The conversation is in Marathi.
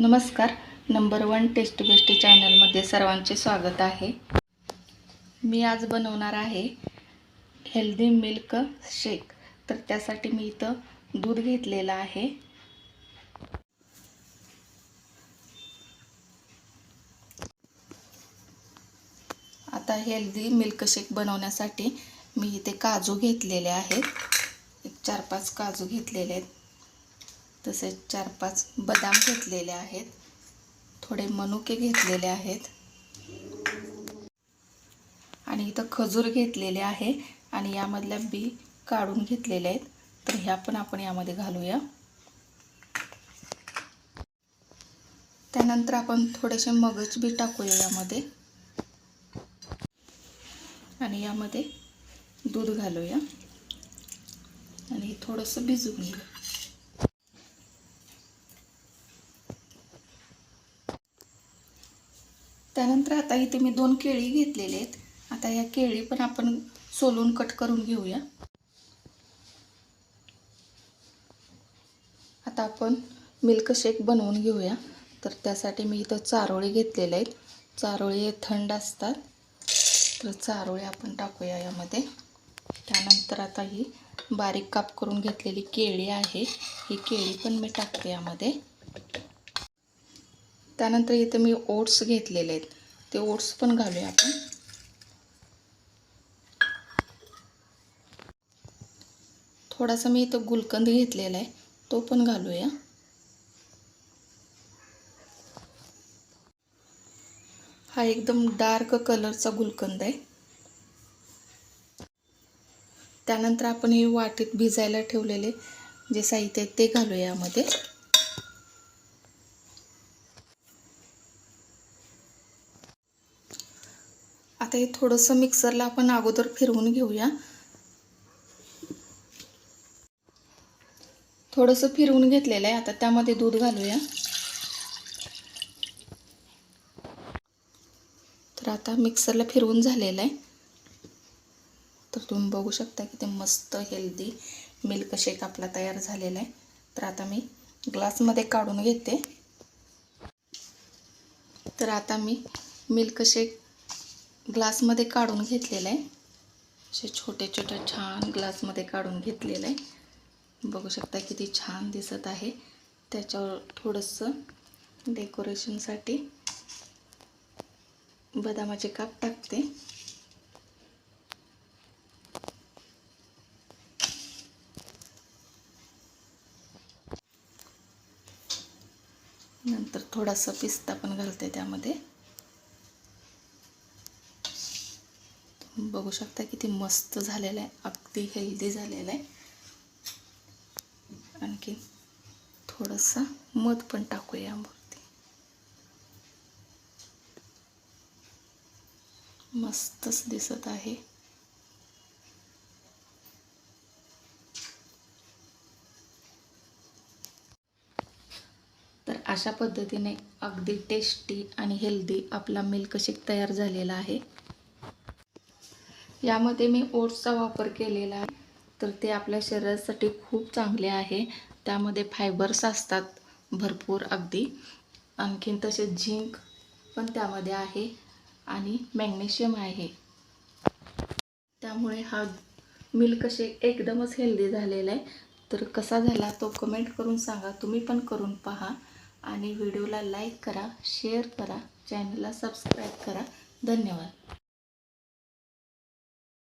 नमस्कार. नंबर वन टेस्ट बेस्ट चॅनलमध्ये सर्वांचे स्वागत आहे. मी आज बनवणार आहे हेल्दी मिल्क शेक. तर त्यासाठी मी इथं दूध घेतलेलं आहे. आता हेल्दी मिल्क शेक बनवण्यासाठी मी इथे काजू घेतलेले आहेत. एक चार पाच काजू घेतलेले आहेत. तसेच चार पाच बदाम घेतलेले आहेत. थोडे मनुके घेतलेले आहेत. आणि इथं खजूर घेतलेले आहे आणि यामधल्या बी काढून घेतलेले आहेत. तर ह्या पण आपण यामध्ये घालूया. त्यानंतर आपण थोडेसे मगज बी टाकूया यामध्ये. आणि यामध्ये दूध घालूया. आणि थोडंसं भिजून घेऊ त्यानंतर आता इथे मी दोन केळी घेतलेले आहेत. आता या केळी पण आपण सोलून कट करून घेऊया. आता आपण मिल्क शेक बनवून घेऊया. तर त्यासाठी मी इथं चारोळी घेतलेले आहेत. चारोळी थंड असतात. तर चारोळी आपण टाकूया यामध्ये. त्यानंतर आता ही बारीक काप करून घेतलेली केळी आहे. ही केळी पण मी टाकते यामध्ये. त्यानंतर इथे मी ओट्स घेतलेले आहेत. ते ओट्स पण घालूया आपण. थोडासा मी इथं गुलकंद घेतलेला आहे. तो पण घालूया. हा एकदम डार्क कलरचा गुलकंद आहे. त्यानंतर आपण हे वाटीत भिजायला ठेवलेले जे साहित्य आहे ते घालूया यामध्ये. आता हे थोडंसं मिक्सरला आपण अगोदर फिरवून घेऊया. थोडंसं फिरवून घेतलेलं आहे. आता त्यामध्ये दूध घालूया. तर आता मिक्सरला फिरवून झालेलं आहे. तर तुम्ही बघू शकता की ते मस्त हेल्दी मिल्क शेक आपला तयार झालेला आहे. तर आता मी ग्लासमध्ये काढून घेते. तर आता मी मिल्क शेक ग्लासमध्ये काढून घेतलेलं आहे. असे छोटे छोटे छान ग्लासमध्ये काढून घेतलेलं आहे. बघू शकता किती छान दिसत आहे. त्याच्यावर थोडंसं डेकोरेशनसाठी बदामाचे काप टाकते. नंतर थोडासा पिस्ता पण घालते त्यामध्ये. बघू शकता किती मस्त झालेलं आहे. अगदी हेल्दी झालेलं आहे. आणखी थोडंसं मध पण टाकूया मूर्ती मस्तच दिसत आहे. तर अशा पद्धतीने अगदी टेस्टी आणि हेल्दी आपला मिल्क शेक तयार झालेला आहे. यामध्ये मी ओट्सचा वापर केलेला आहे. तर ते आपल्या शरीरासाठी खूप चांगले आहे. त्यामध्ये फायबर्स असतात भरपूर अगदी. आणखीन तसेच झिंक पण त्यामध्ये आहे आणि मॅग्नेशियम आहे. त्यामुळे हा मिल्क शेक एकदमच हेल्दी झालेला आहे. तर कसा झाला तो कमेंट करून सांगा. तुम्ही पण करून पहा आणि व्हिडिओला लाईक करा शेअर करा चॅनलला सबस्क्राईब करा. धन्यवाद.